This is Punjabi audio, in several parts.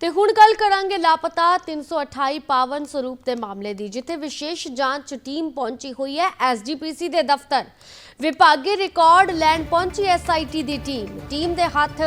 ਤੇ ਹੁਣ ਗੱਲ ਕਰਾਂਗੇ ਲਾਪਤਾ 328 ਪਾਵਨ ਸਰੂਪ ਦੇ ਮਾਮਲੇ ਦੀ, ਜਿੱਥੇ ਵਿਸ਼ੇਸ਼ ਜਾਂਚ ਟੀਮ ਪਹੁੰਚੀ ਹੋਈ ਹੈ ਐਸਜੀਪੀਸੀ ਦੇ ਦਫ਼ਤਰ। ਵਿਭਾਗੀ ਰਿਕਾਰਡ ਲੈਣ ਪਹੁੰਚੀ ਐਸਆਈਟੀ ਦੀ ਟੀਮ। ਟੀਮ ਦੇ ਹੱਥ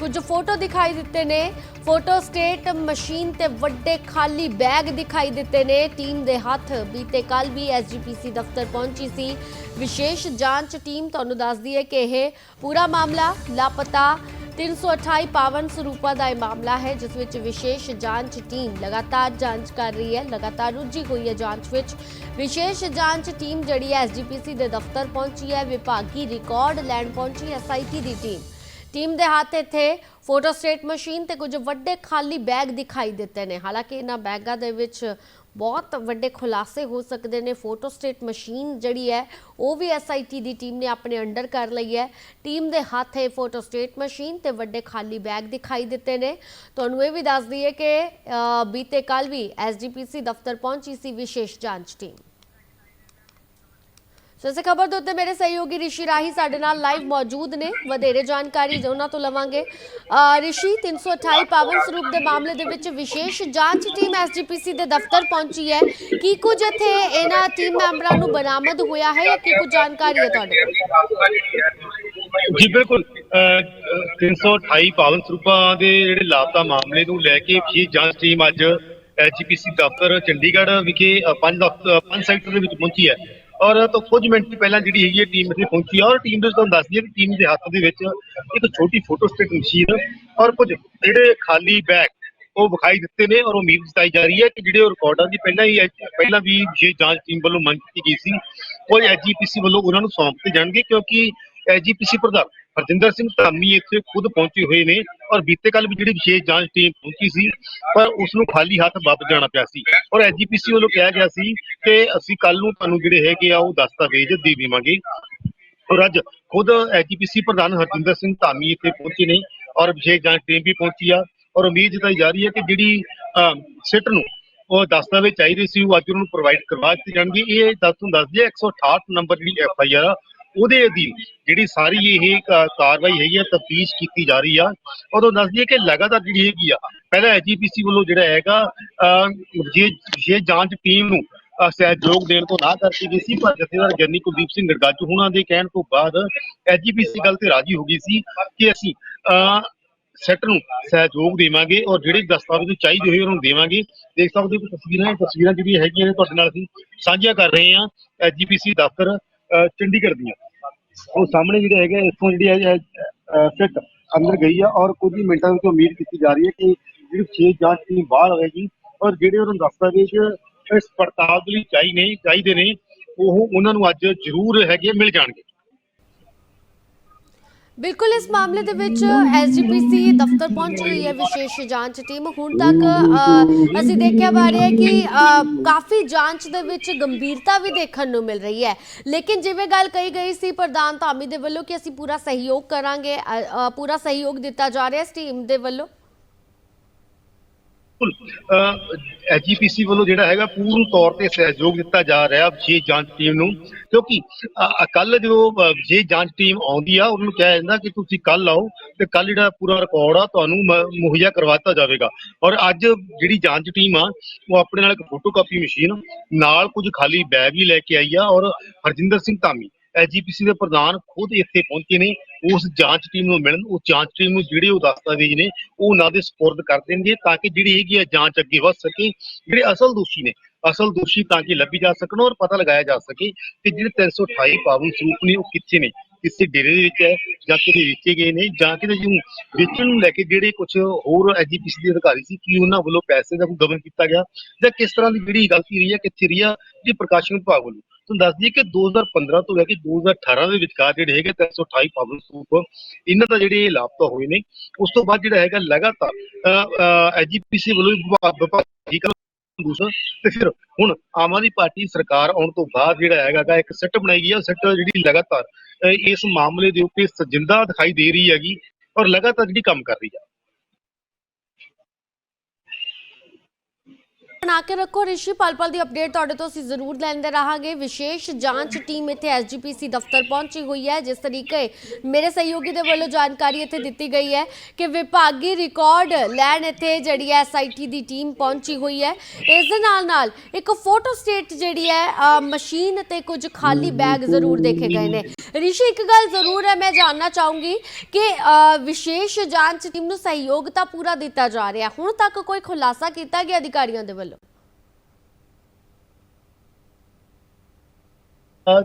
ਕੁਝ ਫੋਟੋ ਦਿਖਾਈ ਦਿੱਤੇ ਨੇ। ਫੋਟੋ ਸਟੇਟ ਮਸ਼ੀਨ ਤੇ ਵੱਡੇ ਖਾਲੀ ਬੈਗ ਦਿਖਾਈ ਦਿੱਤੇ ਨੇ। ਟੀਮ ਦੇ ਹੱਥ ਬੀਤੇ ਕੱਲ ਵੀ ਐਸਜੀਪੀਸੀ ਦਫ਼ਤਰ ਪਹੁੰਚੀ ਸੀ। ਵਿਸ਼ੇਸ਼ ਜਾਂਚ ਟੀਮ ਤੁਹਾਨੂੰ ਦੱਸਦੀ ਹੈ ਕਿ ਇਹ ਪੂਰਾ ਮਾਮਲਾ ਲਾਪਤਾ 328 ਪਾਵਨ ਸਰੂਪਾ ਦਾ ਇਹ ਮਾਮਲਾ ਹੈ, ਜਿਸ ਵਿੱਚ ਵਿਸ਼ੇਸ਼ ਜਾਂਚ ਟੀਮ ਲਗਾਤਾਰ ਜਾਂਚ ਕਰ ਰਹੀ ਹੈ, ਲਗਾਤਾਰ ਰੁੱਝੀ ਹੋਈ ਹੈ ਜਾਂਚ ਵਿੱਚ। ਵਿਸ਼ੇਸ਼ ਜਾਂਚ ਟੀਮ ਜਿਹੜੀ ਹੈ ਐਸਜੀਪੀਸੀ ਦੇ ਦਫ਼ਤਰ ਪਹੁੰਚੀ ਹੈ, ਵਿਭਾਗੀ ਰਿਕਾਰਡ ਲੈਣ ਪਹੁੰਚੀ ਐਸਆਈਟੀ ਦੀ ਟੀਮ। ਟੀਮ ਦੇ ਹੱਥ ਇੱਥੇ ਫੋਟੋ ਸਟੇਟ ਮਸ਼ੀਨ ਤੇ ਕੁਝ ਵੱਡੇ ਖਾਲੀ ਬੈਗ ਦਿਖਾਈ ਦਿੱਤੇ ਨੇ। ਹਾਲਾਂਕਿ ਇਹਨਾਂ ਬੈਗਾਂ ਦੇ ਵਿੱਚ ਬਹੁਤ ਵੱਡੇ ਖੁਲਾਸੇ ਹੋ ਸਕਦੇ ਨੇ। ਫੋਟੋ ਸਟੇਟ ਮਸ਼ੀਨ ਜਿਹੜੀ ਹੈ, ਉਹ ਵੀ ਐਸਆਈਟੀ ਦੀ ਟੀਮ ਨੇ ਆਪਣੇ ਅੰਡਰ ਕਰ ਲਈ ਹੈ। ਟੀਮ ਦੇ ਹੱਥ ਇਹ ਫੋਟੋ ਸਟੇਟ ਮਸ਼ੀਨ ਤੇ ਵੱਡੇ ਖਾਲੀ ਬੈਗ ਦਿਖਾਈ ਦਿੱਤੇ ਨੇ। ਤੁਹਾਨੂੰ ਇਹ ਵੀ ਦੱਸ ਦਈਏ ਕਿ ਬੀਤੇ ਕੱਲ ਵੀ ਐਸਜੀਪੀਸੀ ਦਫ਼ਤਰ ਪਹੁੰਚੀ ਸੀ ਵਿਸ਼ੇਸ਼ ਜਾਂਚ ਟੀਮ। ਸੋ ਇਸੇ ਖਬਰ ਦੇ ਉੱਤੇ ਮੇਰੇ ਸਹਿਯੋਗੀ ਰਿਸ਼ੀ ਰਾਹੀ ਸਾਡੇ ਨਾਲ ਲਾਈਵ ਮੌਜੂਦ ਨੇ। ਵਧੇਰੇ ਜਾਣਕਾਰੀ ਉਹਨਾਂ ਤੋਂ ਲਵਾਂਗੇ। ਅ, ਰਿਸ਼ੀ 328 ਪਾਵਨ ਸਰੂਪ ਦੇ ਮਾਮਲੇ ਦੇ ਵਿੱਚ ਵਿਸ਼ੇਸ਼ ਜਾਂਚ ਟੀਮ ਐਸਜੀਪੀਸੀ ਦੇ ਦਫ਼ਤਰ ਪਹੁੰਚੀ ਹੈ। ਕੀ ਕੁਝ ਇੱਥੇ ਇਹਨਾਂ ਟੀਮ ਮੈਂਬਰਾਂ ਨੂੰ ਬਰਾਮਦ ਹੋਇਆ ਹੈ ਜਾਂ ਕੀ ਕੁਝ ਜਾਣਕਾਰੀ ਹੈ ਤੁਹਾਡੇ ਕੋਲ? ਜੀ ਬਿਲਕੁਲ। ਅਹ, ਅਹ, 328 ਪਾਵਨ ਸਰੂਪਾਂ ਦੇ ਜਿਹੜੇ ਲਾਪਤਾ ਮਾਮਲੇ ਨੂੰ ਲੈ ਕੇ ਵਿਸ਼ੇਸ਼ ਜਾਂਚ ਟੀਮ ਅੱਜ ਐਚਪੀਸੀ ਦਫ਼ਤਰ ਚੰਡੀਗੜ੍ਹ ਵਿਖੇ ਅਹ, ਪੰਜ ਦਫ਼ਤਰ ਪੰਜ ਸੈਕਟਰ ਦੇ ਵਿੱਚ ਪਹੁੰਚੀ ਹੈ। ਔਰ ਤੋਂ ਕੁਝ ਮਿੰਟ ਪਹਿਲਾਂ ਜਿਹੜੀ ਹੈਗੀ ਹੈ ਟੀਮ ਇੱਥੇ ਪਹੁੰਚੀ ਔਰ ਟੀਮ ਦੇ ਤੁਹਾਨੂੰ ਦੱਸਦੀ ਹੈ ਕਿ ਟੀਮ ਦੇ ਹੱਥ ਦੇ ਵਿੱਚ ਇੱਕ ਛੋਟੀ ਫੋਟੋ ਸਟੇਟ ਮਸ਼ੀਨ ਔਰ ਕੁਝ ਜਿਹੜੇ ਖਾਲੀ ਬੈਗ ਉਹ ਵਿਖਾਈ ਦਿੱਤੇ ਨੇ ਔਰ ਉਮੀਦ ਜਤਾਈ ਜਾ ਰਹੀ ਹੈ ਕਿ ਜਿਹੜੇ ਉਹ ਰਿਕਾਰਡਾਂ ਦੀ ਪਹਿਲਾਂ ਹੀ ਪਹਿਲਾਂ ਵੀ ਵਿਸ਼ੇਸ਼ ਜਾਂਚ ਟੀਮ ਵੱਲੋਂ ਮੰਗ ਕੀਤੀ ਗਈ ਸੀ, ਉਹ ਐਜੀਪੀਸੀ ਵੱਲੋਂ ਉਹਨਾਂ ਨੂੰ ਸੌਂਪ ਦਿੱਤੇ ਜਾਣਗੇ ਕਿਉਂਕਿ ਐਜੀਪੀਸੀ ਪ੍ਰਧਾਨ ਹਰਜਿੰਦਰ ਸਿੰਘ ਧਾਮੀ ਇੱਥੇ ਖੁਦ ਪਹੁੰਚੇ ਹੋਏ ਨੇ ਔਰ ਬੀਤੇ ਕੱਲ ਵੀ ਜਿਹੜੀ ਵਿਸ਼ੇਸ਼ ਜਾਂਚ ਟੀਮ ਪਹੁੰਚੀ ਸੀ, ਪਰ ਉਸ ਨੂੰ ਖਾਲੀ ਹੱਥ ਵਾਪਸ ਜਾਣਾ ਪਿਆ ਸੀ। ਔਰ ਐਜੀਪੀਸੀ ਵੱਲੋਂ ਕਿਹਾ ਗਿਆ ਸੀ ਕਿ ਅਸੀਂ ਕੱਲ ਨੂੰ ਤੁਹਾਨੂੰ ਜਿਹੜੇ ਹੈਗੇ ਆ, ਉਹ ਦਸਤਾਵੇਜ਼ ਦੇ ਦੇਵਾਂਗੇ। ਔਰ ਅੱਜ ਖੁਦ ਐਜੀਪੀਸੀ ਪ੍ਰਧਾਨ ਹਰਜਿੰਦਰ ਸਿੰਘ ਧਾਮੀ ਇੱਥੇ ਪਹੁੰਚੇ ਨੇ ਔਰ ਵਿਸ਼ੇਸ਼ ਜਾਂਚ ਟੀਮ ਵੀ ਪਹੁੰਚੀ ਆ। ਔਰ ਉਮੀਦ ਜਤਾਈ ਜਾ ਰਹੀ ਹੈ ਕਿ ਜਿਹੜੀ ਸਿੱਟ ਨੂੰ ਉਹ ਦਸਤਾਵੇਜ਼ ਚਾਹੀਦੇ ਸੀ, ਉਹ ਅੱਜ ਉਹਨਾਂ ਨੂੰ ਪ੍ਰੋਵਾਈਡ ਕਰਵਾ ਦਿੱਤੇ ਜਾਣਗੇ। ਇਹ ਦੱਸ ਤੁਹਾਨੂੰ ਦੱਸਦੀ ਹੈ 168 ਨੰਬਰ ਜਿਹੜੀ ਐਫ ਆਈ ਆਰ ਆ ਉਹਦੇ ਅਧੀਨ ਜਿਹੜੀ ਸਾਰੀ ਇਹ ਕਾਰਵਾਈ ਹੈਗੀ ਆ ਤਫਤੀਸ਼ ਕੀਤੀ ਜਾ ਰਹੀ ਆ ਉਦੋਂ ਦੱਸਦੀ ਹੈ ਕਿ ਲਗਾਤਾਰ ਜਿਹੜੀ ਹੈਗੀ ਆ ਪਹਿਲਾਂ ਐਜੀਪੀਸੀ ਵੱਲੋਂ ਜਿਹੜਾ ਹੈਗਾ ਅਹ, ਜੇ ਜੇ ਜਾਂਚ ਟੀਮ ਨੂੰ ਸਹਿਯੋਗ ਦੇਣ ਤੋਂ ਨਾ ਕਰਤੀ ਗਈ ਸੀ ਪਰ ਜਥੇਦਾਰ ਗਿਆਨੀ ਕੁਲਦੀਪ ਸਿੰਘ ਗੜਗਾਜੂ ਹੁਣਾਂ ਦੇ ਕਹਿਣ ਤੋਂ ਬਾਅਦ ਐਜੀਪੀਸੀ ਗੱਲ ਤੇ ਰਾਜੀ ਹੋ ਗਈ ਸੀ ਕਿ ਅਸੀਂ ਅਹ, ਸੈੱਟ ਨੂੰ ਸਹਿਯੋਗ ਦੇਵਾਂਗੇ ਔਰ ਜਿਹੜੇ ਦਸਤਾਵੇਜ਼ ਚਾਹੀਦੇ ਹੋਏ ਉਹਨਾਂ ਨੂੰ ਦੇਵਾਂਗੇ। ਦੇਖ ਸਕਦੇ ਹੋ ਕਿ ਤਸਵੀਰਾਂ ਇਹ ਤਸਵੀਰਾਂ ਜਿਹੜੀਆਂ ਹੈਗੀਆਂ ਨੇ ਤੁਹਾਡੇ ਨਾਲ ਅਸੀਂ ਸਾਂਝੀਆਂ ਕਰ ਰਹੇ ਹਾਂ। ਐਜੀਪੀਸੀ ਦਫ਼ਤਰ ਅਹ, ਚੰਡੀਗੜ੍ਹ ਦੀਆਂ। ਉਹ ਸਾਹਮਣੇ ਜਿਹੜੇ ਹੈਗੇ ਇੱਥੋਂ ਜਿਹੜੀ ਹੈ ਫਿੱਟ ਅੰਦਰ ਗਈ ਆ ਔਰ ਕੁਝ ਹੀ ਮਿੰਟਾਂ ਵਿੱਚ ਉਮੀਦ ਕੀਤੀ ਜਾ ਰਹੀ ਹੈ ਕਿ ਜਿਹੜੀ ਛੇ ਜਾਂਚ ਟੀਮ ਬਾਹਰ ਆਵੇਗੀ ਔਰ ਜਿਹੜੇ ਉਹਨਾਂ ਨੂੰ ਦਸਤਾਵੇਜ਼ ਇਸ ਪੜਤਾਲ ਲਈ ਚਾਹੀਦੇ ਨੇ ਚਾਹੀਦੇ ਨੇ, ਉਹ ਉਹਨਾਂ ਨੂੰ ਅੱਜ ਜ਼ਰੂਰ ਹੈਗੇ ਮਿਲ ਜਾਣਗੇ। ਬਿਲਕੁਲ, ਇਸ ਮਾਮਲੇ ਦੇ ਵਿੱਚ ਐਸਜੀਪੀਸੀ ਦਫ਼ਤਰ ਪਹੁੰਚ ਰਹੀ ਹੈ ਵਿਸ਼ੇਸ਼ ਜਾਂਚ ਟੀਮ। ਹੁਣ ਤੱਕ ਅਸੀਂ ਦੇਖਿਆ ਪਾ ਰਿਹਾ ਕਿ ਕਾਫੀ ਜਾਂਚ ਦੇ ਵਿੱਚ ਗੰਭੀਰਤਾ ਵੀ ਦੇਖਣ ਨੂੰ ਮਿਲ ਰਹੀ ਹੈ। ਲੇਕਿਨ ਜਿਵੇਂ ਗੱਲ ਕਹੀ ਗਈ ਸੀ ਪ੍ਰਧਾਨ ਧਾਮੀ ਦੇ ਵੱਲੋਂ ਕਿ ਅਸੀਂ ਪੂਰਾ ਸਹਿਯੋਗ ਕਰਾਂਗੇ ਪੂਰਾ ਸਹਿਯੋਗ ਦਿੱਤਾ ਜਾ ਰਿਹਾ ਇਸ ਟੀਮ ਦੇ ਵੱਲੋਂ। ਬਿਲਕੁਲ। ਐਜੀਪੀਸੀ ਵੱਲੋਂ ਜਿਹੜਾ ਹੈਗਾ ਪੂਰਨ ਤੌਰ ਤੇ ਸਹਿਯੋਗ ਦਿੱਤਾ ਜਾ ਰਿਹਾ ਵਿਸ਼ੇਸ਼ ਜਾਂਚ ਟੀਮ ਨੂੰ। ਕਿਉਂਕਿ ਕੱਲ ਜਦੋਂ ਵਿਸ਼ੇਸ਼ ਜਾਂਚ ਟੀਮ ਆਉਂਦੀ ਆ, ਉਹਨਾਂ ਨੂੰ ਕਿਹਾ ਜਾਂਦਾ ਕਿ ਤੁਸੀਂ ਕੱਲ ਆਓ ਤੇ ਕੱਲ ਜਿਹੜਾ ਪੂਰਾ ਰਿਕਾਰਡ ਆ, ਤੁਹਾਨੂੰ ਮੁਹੱਈਆ ਕਰਵਾ ਦਿੱਤਾ ਜਾਵੇਗਾ। ਔਰ ਅੱਜ ਜਿਹੜੀ ਜਾਂਚ ਟੀਮ ਆ, ਉਹ ਆਪਣੇ ਨਾਲ ਇੱਕ ਫੋਟੋਕਾਪੀ ਮਸ਼ੀਨ ਨਾਲ ਕੁਝ ਖਾਲੀ ਬੈਗ ਵੀ ਲੈ ਕੇ ਆਈ ਆ ਔਰ ਹਰਜਿੰਦਰ ਸਿੰਘ ਧਾਮੀ ਐਜੀਪੀਸੀ ਦੇ ਪ੍ਰਧਾਨ ਖੁਦ ਇੱਥੇ ਪਹੁੰਚੇ ਨੇ। ਉਸ ਜਾਂਚ ਟੀਮ ਨੂੰ ਮਿਲਣ ਉਹ ਜਾਂਚ ਟੀਮ ਨੂੰ ਜਿਹੜੇ ਉਹ ਦਸਤਾਵੇਜ਼ ਨੇ, ਉਹ ਉਹਨਾਂ ਦੇ ਸਪੁਰਦ ਕਰ ਦੇਣਗੇ ਤਾਂ ਕਿ ਜਿਹੜੀ ਹੈਗੀ ਆ ਜਾਂਚ ਅੱਗੇ ਵਧ ਸਕੇ। ਜਿਹੜੇ ਅਸਲ ਦੋਸ਼ੀ ਨੇ, ਅਸਲ ਦੋਸ਼ੀ ਤਾਂ ਕਿ ਲੱਭੀ ਜਾ ਸਕਣ ਔਰ ਪਤਾ ਲਗਾਇਆ ਜਾ ਸਕੇ ਕਿ ਜਿਹੜੇ 328 ਪਾਵਨ ਸਰੂਪ ਨੇ, ਉਹ ਕਿੱਥੇ ਨੇ? ਕਿਸੇ ਡੇਰੇ ਦੇ ਵਿੱਚ ਹੈ ਜਾਂ ਕਿਤੇ ਵੇਚੇ ਗਏ ਨੇ ਜਾਂ ਕਿਤੇ ਜਿਹਨੂੰ ਵੇਚਣ ਨੂੰ ਲੈ ਕੇ ਜਿਹੜੇ ਕੁਝ ਹੋਰ ਐਜੀਪੀਸੀ ਦੇ ਅਧਿਕਾਰੀ ਸੀ, ਕਿ ਉਹਨਾਂ ਵੱਲੋਂ ਪੈਸੇ ਦਾ ਕੋਈ ਗਬਨ ਕੀਤਾ ਗਿਆ ਜਾਂ ਕਿਸ ਤਰ੍ਹਾਂ ਦੀ ਜਿਹੜੀ ਗਲਤੀ ਰਹੀ ਹੈ, ਕਿੱਥੇ ਰਹੀ ਹੈ ਜੀ ਪ੍ਰਕਾਸ਼ਨ ਵਿਭਾਗ ਵੱਲੋਂ। ਤੁਹਾਨੂੰ ਦੱਸ ਦਈਏ ਕਿ 2015 ਤੋਂ ਲੈ ਕੇ 2018 ਦੇ ਵਿਚਕਾਰ ਜਿਹੜੇ ਹੈਗੇ 328 ਪਾਵਨ ਸਰੂਪ ਇਹਨਾਂ ਦਾ ਜਿਹੜੇ ਲਾਪਤਾ ਹੋਏ ਨੇ, ਉਸ ਤੋਂ ਬਾਅਦ ਜਿਹੜਾ ਹੈਗਾ ਲਗਾਤਾਰ ਐਜੀਪੀਸੀ ਵੱਲੋਂ ਵੀ ਦੂਸਰਾ ਤੇ ਫਿਰ ਹੁਣ ਆਮ ਆਦਮੀ ਪਾਰਟੀ ਸਰਕਾਰ ਆਉਣ ਤੋਂ ਬਾਅਦ ਜਿਹੜਾ ਹੈਗਾ ਗਾ, ਇੱਕ ਸੈੱਟ ਬਣਾਈ ਗਈ ਹੈ ਸੈੱਟ ਜਿਹੜੀ ਲਗਾਤਾਰ ਇਸ ਮਾਮਲੇ ਦੇ ਉੱਤੇ ਸਜਿੰਦਾ ਦਿਖਾਈ ਦੇ ਰਹੀ ਹੈਗੀ ਔਰ ਲਗਾਤਾਰ ਜਿਹੜੀ ਕੰਮ ਕਰ ਰਹੀ ਹੈ ਬਣਾ ਕੇ ਰੱਖੋ। ਰਿਸ਼ੀ ਪਲ ਪਲ ਦੀ ਅਪਡੇਟ ਤੁਹਾਡੇ ਤੋਂ ਅਸੀਂ ਜ਼ਰੂਰ ਲੈਂਦੇ ਰਹਾਂਗੇ। ਵਿਸ਼ੇਸ਼ ਜਾਂਚ ਟੀਮ ਇੱਥੇ ਐਸਜੀਪੀਸੀ ਦਫ਼ਤਰ ਪਹੁੰਚੀ ਹੋਈ ਹੈ, ਜਿਸ ਤਰੀਕੇ ਮੇਰੇ ਸਹਿਯੋਗੀ ਦੇ ਵੱਲੋਂ ਜਾਣਕਾਰੀ ਇੱਥੇ ਦਿੱਤੀ ਗਈ ਹੈ ਕਿ ਵਿਭਾਗੀ ਰਿਕਾਰਡ ਲੈਣ ਇੱਥੇ ਜਿਹੜੀ ਹੈ ਐਸਆਈਟੀ ਦੀ ਟੀਮ ਪਹੁੰਚੀ ਹੋਈ ਹੈ। ਇਸ ਦੇ ਨਾਲ ਨਾਲ ਇੱਕ ਫੋਟੋ ਸਟੇਟ ਜਿਹੜੀ ਹੈ ਮਸ਼ੀਨ ਤੇ ਕੁਝ ਖਾਲੀ ਬੈਗ ਜ਼ਰੂਰ ਦੇਖੇ ਗਏ ਨੇ। ਰਿਸ਼ੀ, ਇੱਕ ਗੱਲ ਜ਼ਰੂਰ ਹੈ, ਮੈਂ ਜਾਨਣਾ ਚਾਹੂੰਗੀ ਕਿ ਵਿਸ਼ੇਸ਼ ਜਾਂਚ ਟੀਮ ਨੂੰ ਸਹਿਯੋਗ ਤਾਂ ਪੂਰਾ ਦਿੱਤਾ ਜਾ ਰਿਹਾ। ਹੁਣ ਤੱਕ ਕੋਈ ਖੁਲਾਸਾ ਕੀਤਾ ਗਿਆ ਅਧਿਕਾਰੀਆਂ ਦੇ ਵੱਲੋਂ?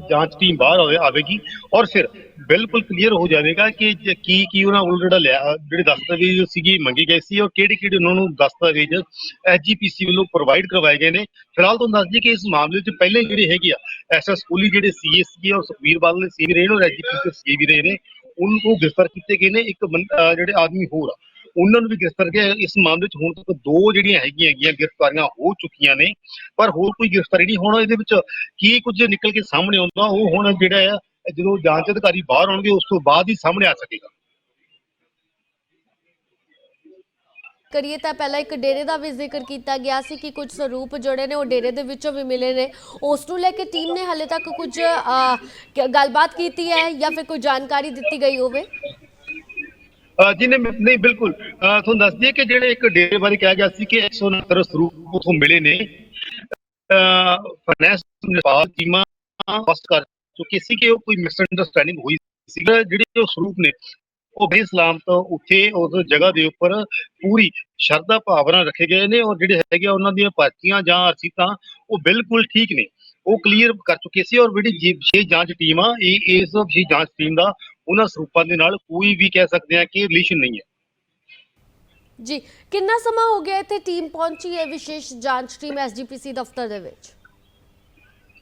ਜਾਂਚ ਟੀਮ ਬਾਹਰ ਆਵੇ, ਆਵੇਗੀ ਔਰ ਫਿਰ ਬਿਲਕੁਲ ਕਲੀਅਰ ਹੋ ਜਾਵੇਗਾ ਕਿ ਕੀ ਕੀ ਉਹਨਾਂ ਕੋਲ ਜਿਹੜਾ ਲਿਆ, ਜਿਹੜੇ ਦਸਤਾਵੇਜ਼ ਸੀਗੇ, ਮੰਗੇ ਗਏ ਸੀ ਔਰ ਕਿਹੜੇ ਕਿਹੜੇ ਉਹਨਾਂ ਨੂੰ ਦਸਤਾਵੇਜ਼ ਐਸਜੀਪੀਸੀ ਵੱਲੋਂ ਪ੍ਰੋਵਾਈਡ ਕਰਵਾਏ ਗਏ ਨੇ। ਫਿਲਹਾਲ ਤੁਹਾਨੂੰ ਦੱਸ ਦਈਏ ਕਿ ਇਸ ਮਾਮਲੇ 'ਚ ਪਹਿਲੇ ਜਿਹੜੇ ਹੈਗੇ ਆ ਐਸਐਸ ਕੋਲੀ ਜਿਹੜੇ ਸੀਏ ਸੀਗੇ ਔਰ ਸੁਖਵੀਰ ਬਾਦਲ ਨੇ ਸੀ ਵੀ ਰਹੇ ਨੇ ਔਰ ਐਸਜੀਪੀਸੀ ਦੇ ਸੀ ਵੀ ਰਹੇ ਨੇ। ਉਹਨਾਂ ਨੂੰ ਗ੍ਰਿਫਤਾਰ ਕੀਤੇ ਗਏ ਨੇ। ਇੱਕ ਜਿਹੜੇ ਆਦਮੀ ਹੋਰ ਆ ਉਹਨਾਂ ਨੂੰ ਵੀ ਗ੍ਰਿਫਤਾਰ ਕੀਤਾ ਇਸ ਮਾਮਲੇ 'ਚ ਹੁਣ ਤੱਕ ਦੋ ਜਿਹੜੀਆਂ ਹੈਗੀਆਂ ਹੈਗੀਆਂ ਗ੍ਰਿਫਤਾਰੀਆਂ ਹੋ ਚੁੱਕੀਆਂ ਨੇ, ਪਰ ਹੋਰ ਕੋਈ ਗ੍ਰਿਫਤਾਰੀ ਨਹੀਂ। ਹੁਣ ਇਹਦੇ ਵਿੱਚ ਕੀ ਕੁਝ ਨਿਕਲ ਕੇ ਸਾਹਮਣੇ ਆਉਂਦਾ, ਉਹ ਹੁਣ ਜਿਹੜਾ ਆ, ਜਦੋਂ ਜਾਂਚ ਅਧਿਕਾਰੀ ਬਾਹਰ ਆਉਣਗੇ, ਉਸ ਤੋਂ ਬਾਅਦ ਹੀ ਸਾਹਮਣੇ ਆ ਸਕੇਗਾ। ਕਰੀਏ ਤਾਂ ਪਹਿਲਾਂ ਇੱਕ ਡੇਰੇ ਦਾ ਵੀ ਜ਼ਿਕਰ ਕੀਤਾ ਗਿਆ ਸੀ ਕਿ ਕੁਝ ਸਰੂਪ ਜਿਹੜੇ ਨੇ ਉਹ ਡੇਰੇ ਦੇ ਵਿੱਚੋਂ ਵੀ ਮਿਲੇ ਨੇ। ਉਸ ਨੂੰ ਲੈ ਕੇ ਟੀਮ ਨੇ ਹਾਲੇ ਤੱਕ ਕੁਝ ਗੱਲਬਾਤ ਕੀਤੀ ਹੈ ਜਾਂ ਫਿਰ ਕੋਈ ਜਾਣਕਾਰੀ ਦਿੱਤੀ ਗਈ ਹੋਵੇ? ਜਿਹਨੇ ਨਹੀਂ, ਬਿਲਕੁਲ। ਤੁਹਾਨੂੰ ਦੱਸ ਦਈਏ ਕਿ ਜਿਹੜੇ ਇੱਕ ਡੇਰੇ ਬਾਰੇ ਕਿਹਾ ਗਿਆ ਸੀ ਕਿ 169 ਸਰੂਪ ਉਥੋਂ ਮਿਲੇ ਨੇ। ਫਾਈਨੈਂਸ ਨਿਪਾਲ ਟੀਮਾਂ ਫਸਟ ਕਰ ਚੁੱਕੀ ਸੀ ਕਿ ਉਹ ਕੋਈ ਮਿਸਅੰਡਰਸਟੈਂਡਿੰਗ ਹੋਈ ਸੀ। ਜਿਹੜੇ ਉਹ ਸਰੂਪ ਨੇ, ਉਹ ਬੇ ਸਲਾਮਤ ਉੱਥੇ, ਉਸ ਜਗ੍ਹਾ ਦੇ ਉੱਪਰ ਪੂਰੀ ਸ਼ਰਧਾ ਭਾਵਨਾ ਰੱਖੇ ਗਏ ਨੇ ਔਰ ਜਿਹੜੇ ਹੈਗੇ ਆ ਉਹਨਾਂ ਦੀਆਂ ਪਾਰਟੀਆਂ ਜਾਂ ਅਰਸੀਤਾਂ ਉਹ ਬਿਲਕੁਲ ਠੀਕ ਨੇ। ਉਹ ਕਲੀਅਰ ਕਰ ਚੁੱਕੇ ਸੀ ਔਰ ਜਿਹੜੀ ਵਿਸ਼ੇਸ਼ ਜਾਂਚ ਟੀਮ ਆ, ਇਹ ਇਸ ਵਿਸ਼ੇਸ਼ ਜਾਂਚ ਟੀਮ ਦਾ ਉਹਨਾਂ ਸਰੂਪਾਂ ਦੇ ਨਾਲ ਕੋਈ ਵੀ ਕਹਿ ਸਕਦੇ ਆ ਕਿ ਰਿਲੇਸ਼ਨ ਨਹੀਂ ਹੈ। ਜੀ ਕਿੰਨਾ ਸਮਾਂ ਹੋ ਗਿਆ ਇੱਥੇ ਟੀਮ ਪਹੁੰਚੀ ਹੈ ਵਿਸ਼ੇਸ਼ ਜਾਂਚ ਟੀਮ ਐਸਜੀਪੀਸੀ ਦਫ਼ਤਰ ਦੇ ਵਿੱਚ?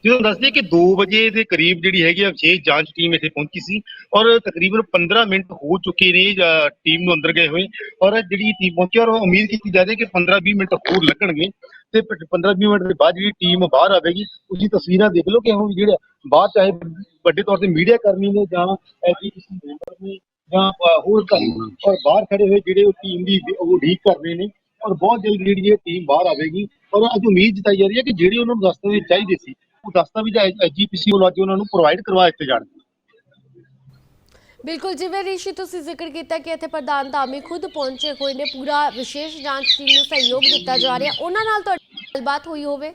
ਜਦੋਂ ਦੱਸਦੇ ਕਿ 2 ਵਜੇ ਦੇ ਕਰੀਬ ਜਿਹੜੀ ਹੈਗੀ ਆ ਵਿਸ਼ੇਸ਼ ਜਾਂਚ ਟੀਮ ਇੱਥੇ ਪਹੁੰਚੀ ਸੀ ਔਰ ਤਕਰੀਬਨ 15 ਮਿੰਟ ਹੋ ਚੁੱਕੇ ਨੇ ਟੀਮ ਨੂੰ ਅੰਦਰ ਗਏ ਹੋਏ ਔਰ ਜਿਹੜੀ ਟੀਮ ਪਹੁੰਚੀ ਔਰ ਉਮੀਦ ਕੀਤੀ ਜਾ ਰਹੀ ਹੈ ਕਿ 15-20 ਮਿੰਟ ਹੋਰ ਲੱਗਣਗੇ। ਤੇ 15-20 ਮਿੰਟ ਦੇ ਬਾਅਦ ਜਿਹੜੀ ਟੀਮ ਬਾਹਰ ਆਵੇਗੀ, ਤੁਸੀਂ ਤਸਵੀਰਾਂ ਦੇਖ ਲਓ ਕਿ ਹੁਣ ਜਿਹੜਾ ਬਾਹਰ ਚਾਹੇ ਵੱਡੇ ਤੌਰ ਤੇ ਮੀਡੀਆ ਕਰਮੀ ਨੇ ਜਾਂ ਐਜੀਪੀਸੀ ਮੈਂਬਰ ਨੇ ਜਾਂ ਹੋਰ ਧਰਮ ਔਰ ਬਾਹਰ ਖੜੇ ਹੋਏ ਜਿਹੜੇ ਉਹ ਟੀਮ ਦੀ ਉਹ ਉਡੀਕ ਕਰ ਰਹੇ ਨੇ ਔਰ ਬਹੁਤ ਜਲਦੀ ਜਿਹੜੀ ਇਹ ਟੀਮ ਬਾਹਰ ਆਵੇਗੀ ਔਰ ਅੱਜ ਉਮੀਦ ਜਤਾਈ ਜਾ ਰਹੀ ਹੈ ਕਿ ਜਿਹੜੇ ਉਹਨਾਂ ਨੂੰ ਦਸਤਾਵੇਜ਼ ਚਾਹੀਦੇ ਸੀ, ਉਹ ਦਸਤਾਵੇਜ਼ ਐਜੀਪੀਸੀ ਵੱਲੋਂ ਅੱਜ ਉਹਨਾਂ ਨੂੰ ਪ੍ਰੋਵਾਈਡ ਕਰਵਾ ਦਿੱਤੇ ਜਾਣਗੇ ਬਿਲਕੁਲ, ਜਿਵੇਂ ਰਿਸ਼ੀ ਤੁਸੀਂ ਜ਼ਿਕਰ ਕੀਤਾ ਕਿ ਇੱਥੇ ਪ੍ਰਧਾਨ ਧਾਮੀ ਖੁਦ ਪਹੁੰਚੇ ਹੋਏ ਨੇ, ਪੂਰਾ ਵਿਸ਼ੇਸ਼ ਜਾਂਚ ਟੀਮ ਨੂੰ ਸਹਿਯੋਗ ਦਿੱਤਾ ਜਾ ਰਿਹਾ। ਉਹਨਾਂ ਨਾਲ ਤੁਹਾਡੀ ਗੱਲਬਾਤ ਹੋਈ ਹੋਵੇ।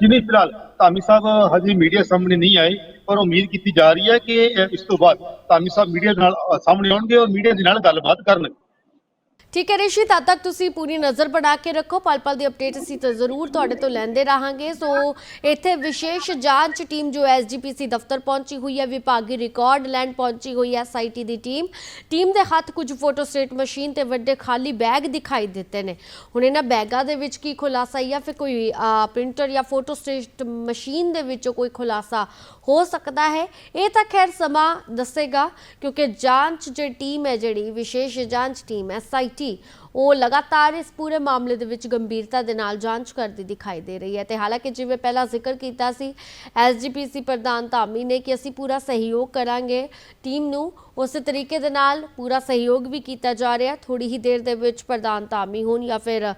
ਜੀ ਨਹੀਂ, ਫਿਲਹਾਲ ਧਾਮੀ ਸਾਹਿਬ ਹਜੇ ਮੀਡੀਆ ਸਾਹਮਣੇ ਨਹੀਂ ਆਏ, ਪਰ ਉਮੀਦ ਕੀਤੀ ਜਾ ਰਹੀ ਹੈ ਕਿ ਇਸ ਤੋਂ ਬਾਅਦ ਧਾਮੀ ਸਾਹਿਬ ਮੀਡੀਆ ਦੇ ਨਾਲ ਸਾਹਮਣੇ ਆਉਣਗੇ ਔਰ ਮੀਡੀਆ ਦੇ ਨਾਲ ਗੱਲਬਾਤ ਕਰਨਗੇ। ਠੀਕ ਹੈ ਰਿਸ਼ੀ, ਤਦ ਤੱਕ ਤੁਸੀਂ ਪੂਰੀ ਨਜ਼ਰ ਬਣਾ ਕੇ ਰੱਖੋ। ਪਲ ਪਲ ਦੀ ਅਪਡੇਟ ਅਸੀਂ ਤਾਂ ਜ਼ਰੂਰ ਤੁਹਾਡੇ ਤੋਂ ਲੈਂਦੇ ਰਹਾਂਗੇ। ਸੋ ਇੱਥੇ ਵਿਸ਼ੇਸ਼ ਜਾਂਚ ਟੀਮ ਜੋ ਐਸਜੀਪੀਸੀ ਦਫ਼ਤਰ ਪਹੁੰਚੀ ਹੋਈ ਹੈ, ਵਿਭਾਗੀ ਰਿਕਾਰਡ ਲੈਂਡ ਪਹੁੰਚੀ ਹੋਈ ਹੈ ਐਸਆਈਟੀ ਦੀ ਟੀਮ। ਟੀਮ ਦੇ ਹੱਥ ਕੁਝ ਫੋਟੋ ਸਟੇਟ ਮਸ਼ੀਨ ਤੇ ਵੱਡੇ ਖਾਲੀ ਬੈਗ ਦਿਖਾਈ ਦਿੱਤੇ ਨੇ। ਹੁਣ ਇਹਨਾਂ ਬੈਗਾਂ ਦੇ ਵਿੱਚ ਕੀ ਖੁਲਾਸਾ ਜਾਂ ਫਿਰ ਕੋਈ ਪ੍ਰਿੰਟਰ ਜਾਂ ਫੋਟੋ ਸਟੇਟ ਮਸ਼ੀਨ ਦੇ ਵਿੱਚੋਂ ਕੋਈ ਖੁਲਾਸਾ ਹੋ ਸਕਦਾ ਹੈ। ਇਹ ਤਾਂ ਖੈਰ ਸਮਾਂ ਦੱਸੇਗਾ, ਕਿਉਂਕਿ ਜਾਂਚ ਜਿਹੜੀ ਟੀਮ ਹੈ ਜਿਹੜੀ, ਵਿਸ਼ੇਸ਼ ਜਾਂਚ ਟੀਮ ਐਸਆਈਟੀ ਉਹ ਲਗਾਤਾਰ ਇਸ ਪੂਰੇ ਮਾਮਲੇ ਦੇ ਵਿੱਚ ਗੰਭੀਰਤਾ ਦੇ ਨਾਲ ਜਾਂਚ ਕਰਦੀ ਦਿਖਾਈ ਦੇ ਰਹੀ ਹੈ। ਤੇ ਹਾਲਾਂਕਿ ਜਿਵੇਂ ਪਹਿਲਾਂ ਜ਼ਿਕਰ ਕੀਤਾ ਸੀ ਐਸਜੀਪੀਸੀ ਪ੍ਰਧਾਨ ਧਾਮੀ ਨੇ ਕਿ ਅਸੀਂ ਪੂਰਾ ਸਹਿਯੋਗ ਕਰਾਂਗੇ ਟੀਮ ਨੂੰ, ਉਸੇ ਤਰੀਕੇ ਦੇ ਨਾਲ ਪੂਰਾ ਸਹਿਯੋਗ ਵੀ ਕੀਤਾ ਜਾ ਰਿਹਾ। ਥੋੜੀ ਹੀ ਦੇਰ ਦੇ ਵਿੱਚ ਪ੍ਰਧਾਨ ਧਾਮੀ ਹੋਣ ਜਾਂ ਫਿਰ